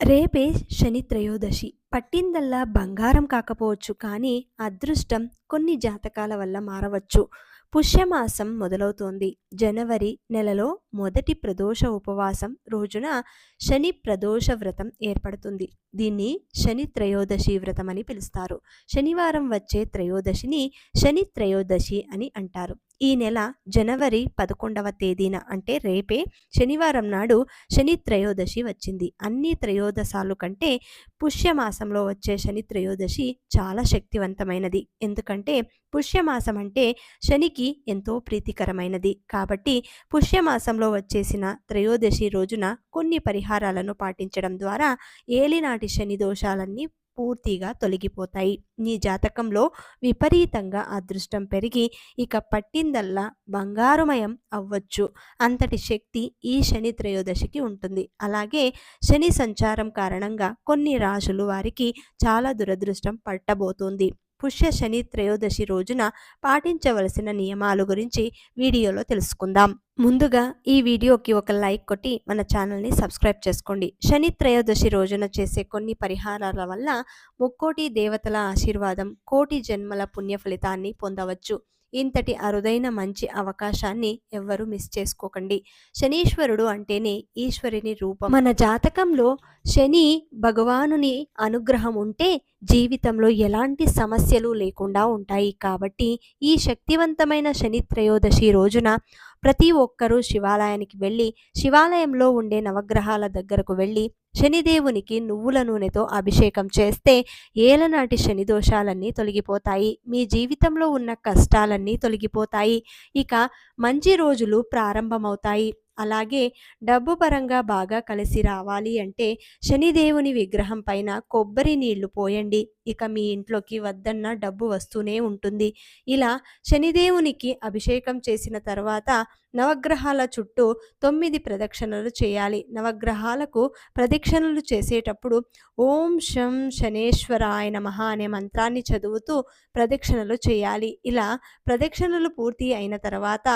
రేపే శని త్రయోదశి. పట్టిందల్లా బంగారం కాకపోవచ్చు కానీ అదృష్టం కొన్ని జాతకాల వల్ల మారవచ్చు. పుష్యమాసం మొదలవుతోంది. జనవరి నెలలో మొదటి ప్రదోష ఉపవాసం రోజున శని ప్రదోష వ్రతం ఏర్పడుతుంది. దీన్ని శని త్రయోదశి వ్రతం అని పిలుస్తారు. శనివారం వచ్చే త్రయోదశిని శని త్రయోదశి అని అంటారు. ఈ నెల జనవరి పదకొండవ తేదీన అంటే రేపే శనివారం నాడు శని త్రయోదశి వచ్చింది. అన్ని త్రయోదశాలు కంటే పుష్యమాసంలో వచ్చే శని త్రయోదశి చాలా శక్తివంతమైనది. ఎందుకంటే పుష్యమాసం అంటే శనికి ఎంతో ప్రీతికరమైనది. కాబట్టి పుష్యమాసంలో వచ్చేసిన త్రయోదశి రోజున కొన్ని పరిహారాలను పాటించడం ద్వారా ఏలినాటి శని దోషాలన్నీ పూర్తిగా తొలగిపోతాయి. నీ జాతకంలో విపరీతంగా అదృష్టం పెరిగి ఇక పట్టిందల్లా బంగారుమయం అవ్వచ్చు. అంతటి శక్తి ఈ శని త్రయోదశికి ఉంటుంది. అలాగే శని సంచారం కారణంగా కొన్ని రాశులు వారికి చాలా దురదృష్టం పట్టబోతోంది పుష్య శని త్రయోదశి రోజున పాటించవలసిన నియమాలు గురించి వీడియోలో తెలుసుకుందాం. ముందుగా ఈ వీడియోకి ఒక లైక్ కొట్టి మన ఛానల్ని సబ్స్క్రైబ్ చేసుకోండి. శని త్రయోదశి రోజున చేసే కొన్ని పరిహారాల వల్ల ముక్కోటి దేవతల ఆశీర్వాదం, కోటి జన్మల పుణ్య ఫలితాన్ని పొందవచ్చు. ఇంతటి అరుదైన మంచి అవకాశాన్ని ఎవ్వరూ మిస్ చేసుకోకండి. శనీశ్వరుడు అంటేనే ఈశ్వరుని రూపం. మన జాతకంలో శని భగవానుని అనుగ్రహం ఉంటే జీవితంలో ఎలాంటి సమస్యలు లేకుండా ఉంటాయి. కాబట్టి ఈ శక్తివంతమైన శని త్రయోదశి రోజున ప్రతి ఒక్కరూ శివాలయానికి వెళ్ళి శివాలయంలో ఉండే నవగ్రహాల దగ్గరకు వెళ్ళి శనిదేవునికి నువ్వుల నూనెతో అభిషేకం చేస్తే ఏలనాటి శని దోషాలన్నీ తొలగిపోతాయి. మీ జీవితంలో ఉన్న కష్టాలన్నీ తొలగిపోతాయి. ఇక మంచి రోజులు ప్రారంభమవుతాయి. అలాగే డబ్బు పరంగా బాగా కలిసి రావాలి అంటే శనిదేవుని విగ్రహం పైన కొబ్బరి నీళ్ళు పోయండి. ఇక మీ ఇంట్లోకి వద్దన్న డబ్బు వస్తూనే ఉంటుంది. ఇలా శనిదేవునికి అభిషేకం చేసిన తర్వాత నవగ్రహాల చుట్టూ తొమ్మిది ప్రదక్షిణలు చేయాలి. నవగ్రహాలకు ప్రదక్షిణలు చేసేటప్పుడు ఓం శం శనేశ్వరాయ నమ అనే మంత్రాన్ని చదువుతూ ప్రదక్షిణలు చేయాలి. ఇలా ప్రదక్షిణలు పూర్తి అయిన తర్వాత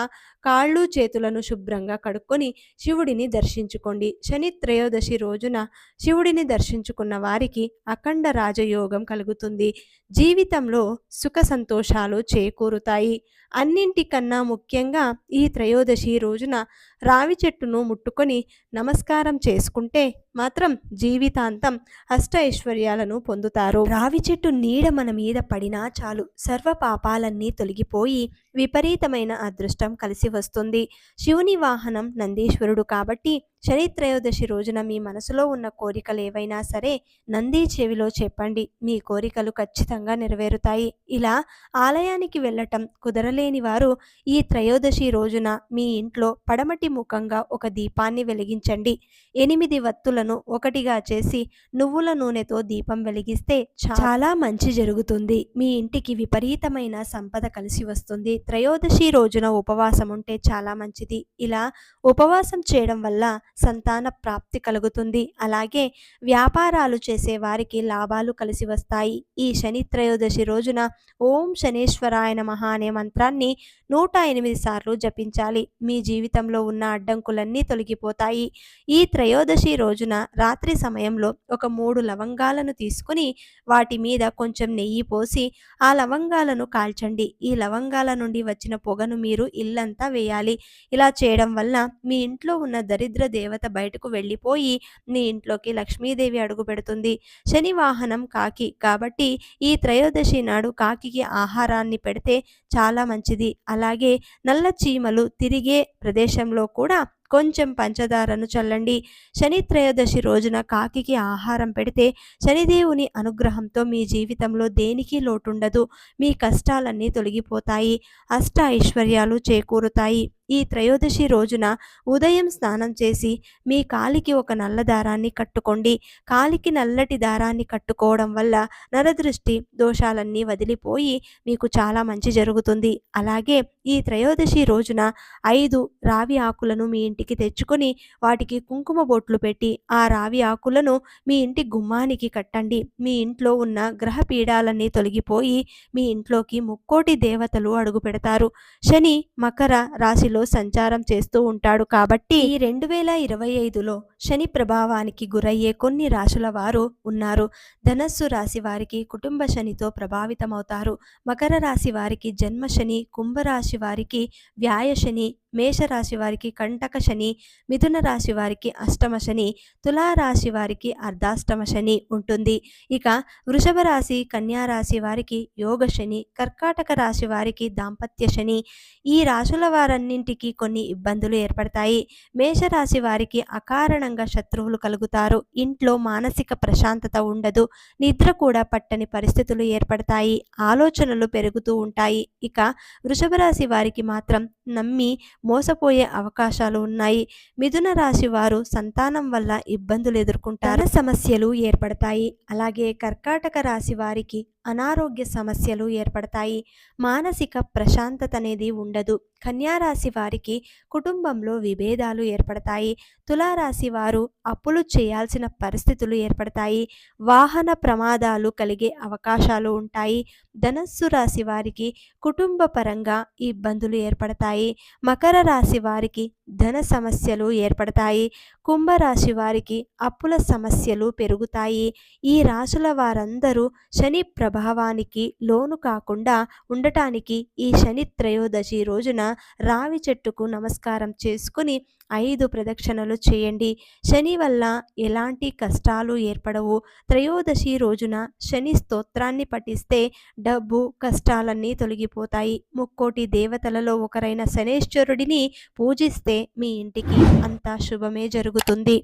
కాళ్ళు చేతులను శుభ్రంగా కడుక్కొని శివుడిని దర్శించుకోండి. శని త్రయోదశి రోజున శివుడిని దర్శించుకున్న వారికి అఖండ రాజయోగం కలుగుతుంది. జీవితంలో సుఖ సంతోషాలు చేకూరుతాయి. అన్నింటికన్నా ముఖ్యంగా ఈ త్రయోదశి రోజున రావి చెట్టును ముట్టుకొని నమస్కారం చేసుకుంటే మాత్రం జీవితాంతం అష్ట ఐశ్వర్యాలను పొందుతారు. రావి చెట్టు నీడ మన మీద పడినా చాలు సర్వ పాపాలన్నీ తొలగిపోయి విపరీతమైన అదృష్టం కలిసి వస్తుంది. శివుని వాహనం నందీశ్వరుడు కాబట్టి శని త్రయోదశి రోజున మీ మనసులో ఉన్న కోరికలు ఏవైనా సరే నంది చెవిలో చెప్పండి. మీ కోరికలు ఖచ్చితంగా నెరవేరుతాయి. ఇలా ఆలయానికి వెళ్ళటం కుదరలేని వారు ఈ త్రయోదశి రోజున మీ ఇంట్లో పడమటి ముఖంగా ఒక దీపాన్ని వెలిగించండి. ఎనిమిది వత్తులను ఒకటిగా చేసి నువ్వుల నూనెతో దీపం వెలిగిస్తే చాలా మంచి జరుగుతుంది. మీ ఇంటికి విపరీతమైన సంపద కలిసి వస్తుంది. త్రయోదశి రోజున ఉపవాసం ఉంటే చాలా మంచిది. ఇలా ఉపవాసం చేయడం వల్ల సంతాన ప్రాప్తి కలుగుతుంది. అలాగే వ్యాపారాలు చేసే వారికి లాభాలు కలిసి వస్తాయి. ఈ శని త్రయోదశి రోజున ఓం శనేశ్వరాయ నమః అనే మంత్రాన్ని నూట ఎనిమిది సార్లు జపించాలి. మీ జీవితంలో ఉన్న అడ్డంకులన్నీ తొలగిపోతాయి. ఈ త్రయోదశి రోజున రాత్రి సమయంలో ఒక మూడు లవంగాలను తీసుకుని వాటి మీద కొంచెం నెయ్యి పోసి ఆ లవంగాలను కాల్చండి. ఈ లవంగాల నుండి వచ్చిన పొగను మీరు ఇల్లంతా వేయాలి. ఇలా చేయడం వల్ల మీ ఇంట్లో ఉన్న దరిద్ర దేవత బయటకు వెళ్ళిపోయి మీ ఇంట్లోకి లక్ష్మీదేవి అడుగుపెడుతుంది. శని వాహనం కాకి కాబట్టి ఈ త్రయోదశి నాడు కాకికి ఆహారాన్ని పెడితే చాలా మంచిది. అలాగే నల్ల చీమలు తిరిగే ప్రదేశంలో కూడా కొంచెం పంచదారను చల్లండి. శని త్రయోదశి రోజున కాకికి ఆహారం పెడితే శనిదేవుని అనుగ్రహంతో మీ జీవితంలో దేనికి లోటుండదు. మీ కష్టాలన్నీ తొలగిపోతాయి. అష్ట ఐశ్వర్యాలు చేకూరుతాయి. ఈ త్రయోదశి రోజున ఉదయం స్నానం చేసి మీ కాలికి ఒక నల్ల దారాన్ని కట్టుకోండి. కాలికి నల్లటి దారాన్ని కట్టుకోవడం వల్ల నరదృష్టి దోషాలన్నీ వదిలిపోయి మీకు చాలా మంచి జరుగుతుంది. అలాగే ఈ త్రయోదశి రోజున ఐదు రావి ఆకులను మీ ఇంటికి తెచ్చుకొని వాటికి కుంకుమ బొట్లు పెట్టి ఆ రావి ఆకులను మీ ఇంటి గుమ్మానికి కట్టండి. మీ ఇంట్లో ఉన్న గ్రహ పీడాలన్నీ తొలగిపోయి మీ ఇంట్లోకి ముక్కోటి దేవతలు అడుగుపెడతారు. శని మకర రాశిలో రాశులలో సంచారం చేస్తూ ఉంటాడు కాబట్టి ఈ రెండు వేల ఇరవై ఐదులో శని ప్రభావానికి గురయ్యే కొన్ని రాశుల వారు ఉన్నారు. ధనస్సు రాశి వారికి కుటుంబ శనితో ప్రభావితమవుతారు. మకర రాశి వారికి జన్మ శని కుంభరాశి వారికి వ్యాయ శని మేషరాశి వారికి కంటక శని మిథున రాశి వారికి అష్టమ శని తులారాశి వారికి అర్ధాష్టమ శని ఉంటుంది. ఇక వృషభ రాశి కన్యా రాశి వారికి యోగ శని కర్కాటక రాశి వారికి దాంపత్య శని. ఈ రాశుల వారన్నింటికి కొన్ని ఇబ్బందులు ఏర్పడతాయి. మేషరాశి వారికి అకారణంగా శత్రువులు కలుగుతారు. ఇంట్లో మానసిక ప్రశాంతత ఉండదు. నిద్ర కూడా పట్టని పరిస్థితులు ఏర్పడతాయి. ఆలోచనలు పెరుగుతూ ఉంటాయి. ఇక వృషభ రాశి వారికి మాత్రం నమ్మి మోసపోయే అవకాశాలు ఉన్నాయి. మిథున రాశి వారు సంతానం వల్ల ఇబ్బందులు ఎదుర్కొంటారు. సమస్యలు ఏర్పడతాయి. అలాగే కర్కాటక రాశి వారికి అనారోగ్య సమస్యలు ఏర్పడతాయి. మానసిక ప్రశాంతత అనేది ఉండదు. కన్యారాశి వారికి కుటుంబంలో విభేదాలు ఏర్పడతాయి. తులారాశి వారు అప్పులు చేయాల్సిన పరిస్థితులు ఏర్పడతాయి. వాహన ప్రమాదాలు కలిగే అవకాశాలు ఉంటాయి. ధనస్సు రాశి వారికి కుటుంబ పరంగా ఇబ్బందులు ఏర్పడతాయి. మకర రాశి వారికి ధన సమస్యలు ఏర్పడతాయి. కుంభరాశి వారికి అప్పుల సమస్యలు పెరుగుతాయి. ఈ రాశుల వారందరూ శని ప్రభావానికి లోను కాకుండా ఉండటానికి ఈ శని త్రయోదశి రోజున రావి చెట్టుకు నమస్కారం చేసుకుని ఐదు ప్రదక్షిణలు చేయండి. శని వల్ల ఎలాంటి కష్టాలు ఏర్పడవు. త్రయోదశి రోజున శని స్తోత్రాన్ని పఠిస్తే డబ్బు కష్టాలన్నీ తొలగిపోతాయి. ముక్కోటి దేవతలలో ఒకరైన శనేశ్వరుడిని పూజిస్తే మీ ఇంటికి అంతా శుభమే జరుగుతుంది.